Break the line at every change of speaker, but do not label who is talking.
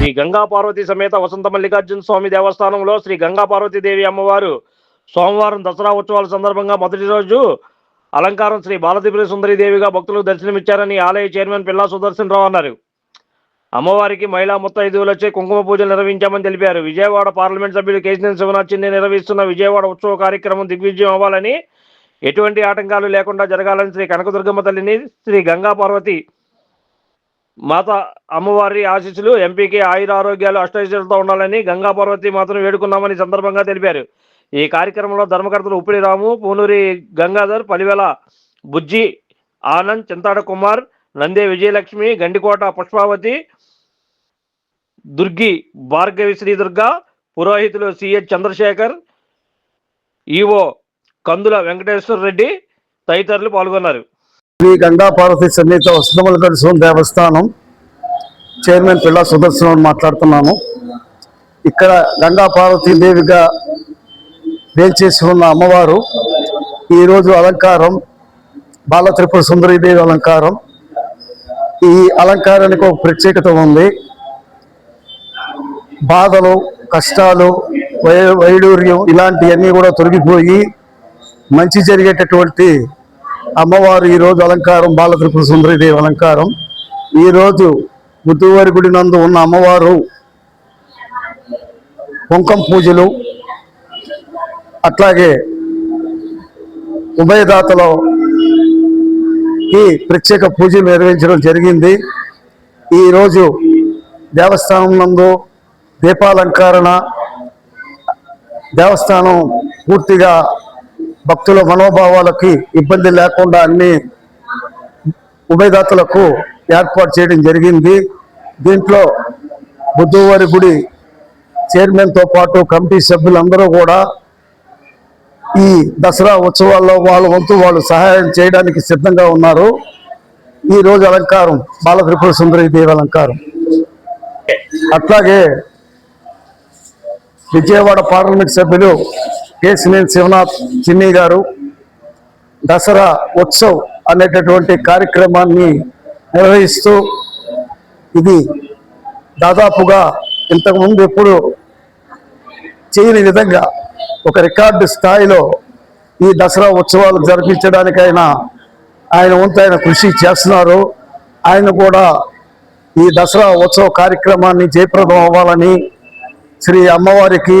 శ్రీ గంగా పార్వతి సమేత వసంత మల్లికార్జున స్వామి దేవస్థానంలో శ్రీ గంగా పార్వతీదేవి అమ్మవారు సోమవారం దసరా ఉత్సవాల సందర్భంగా మొదటి రోజు అలంకారం శ్రీ బాలత్రిపుర సుందరి దేవిగా భక్తులకు దర్శనమిచ్చారని ఆలయ చైర్మన్ పిల్లా సుదర్శన్ రావు అన్నారు. అమ్మవారికి మహిళా ముత్తైదువులచే కుంకుమ పూజలు నిర్వహించామని తెలిపారు. విజయవాడ పార్లమెంట్ సభ్యులు కేశినేని శివనాథ్ చిందే నిర్వహిస్తున్న విజయవాడ ఉత్సవ కార్యక్రమం దిగ్విజయం అవ్వాలని ఎటువంటి ఆటంకాలు లేకుండా జరగాలని శ్రీ కనకదుర్గమ్మ తల్లిని శ్రీ గంగా పార్వతి మాత అమ్మవారి ఆశీస్సులు ఎంపీకి ఆయుర ఆరోగ్యాలు అష్టైశ్వర్యాలతో ఉండాలని గంగా పార్వతి మాతను వేడుకున్నామని సందర్భంగా తెలిపారు. ఈ కార్యక్రమంలో ధర్మకర్తలు ఉప్పిడి రాము పూనూరి గంగాధర్ పలివేల బుజ్జి ఆనంద్ చింతాడ కుమార్ నందే విజయలక్ష్మి గండికోట పుష్పావతి దుర్గి భార్గవి శ్రీదుర్గ పురోహితులు సిహెచ్ చంద్రశేఖర్ ఈవో కందుల వెంకటేశ్వర రెడ్డి తదితరులు పాల్గొన్నారు.
శ్రీ గంగా పార్వతి సమేత వసతమలగడ దేవస్థానం చైర్మన్ పిల్ల సుదర్శనం మాట్లాడుతున్నాను. ఇక్కడ గంగాపార్వతి దేవిగా వేల్చేసి ఉన్న అమ్మవారు ఈరోజు అలంకారం బాల త్రిపుర సుందరీదేవి అలంకారం. ఈ అలంకారానికి ఒక ప్రత్యేకత ఉంది. బాధలు కష్టాలు వై వైడూర్యం ఇలాంటివన్నీ కూడా తొలగిపోయి మంచి జరిగేటటువంటి అమ్మవారు ఈరోజు అలంకారం బాల సుందరీదేవి సుందరి దేవి అలంకారం ఈరోజు ముద్దువారి గుడి నందు ఉన్న అమ్మవారు కుంకం పూజలు అట్లాగే ఉభయదాతలో ఈ ప్రత్యేక పూజలు నిర్వహించడం జరిగింది. ఈరోజు దేవస్థానం నందు దీపాలంకరణ దేవస్థానం పూర్తిగా భక్తుల మనోభావాలకి ఇబ్బంది లేకుండా అన్ని ఉభయదాతలకు ఏర్పాటు చేయడం జరిగింది. దీంట్లో బుద్ధవారి గుడి చైర్మన్తో పాటు కమిటీ సభ్యులందరూ కూడా ఈ దసరా ఉత్సవాల్లో వాళ్ళ వంతు వాళ్ళు సహాయం చేయడానికి సిద్ధంగా ఉన్నారు. ఈ రోజు అలంకారం బాలత్రిపుర సుందరి దేవి అలంకారం. అట్లాగే విజయవాడ పార్లమెంట్ సభ్యులు కేసినేని శివనాథ్ చిన్ని గారు దసరా ఉత్సవ్ అనేటటువంటి కార్యక్రమాన్ని నిర్వహిస్తూ ఇది దాదాపుగా ఇంతకుముందు ఎప్పుడు చేయని విధంగా ఒక రికార్డు స్థాయిలో ఈ దసరా ఉత్సవాలు జరిపించడానికైనా ఆయన వంతైన ఆయన కృషి చేస్తున్నారు. ఆయన కూడా ఈ దసరా ఉత్సవ కార్యక్రమాన్ని జయప్రదం అవ్వాలని శ్రీ అమ్మవారికి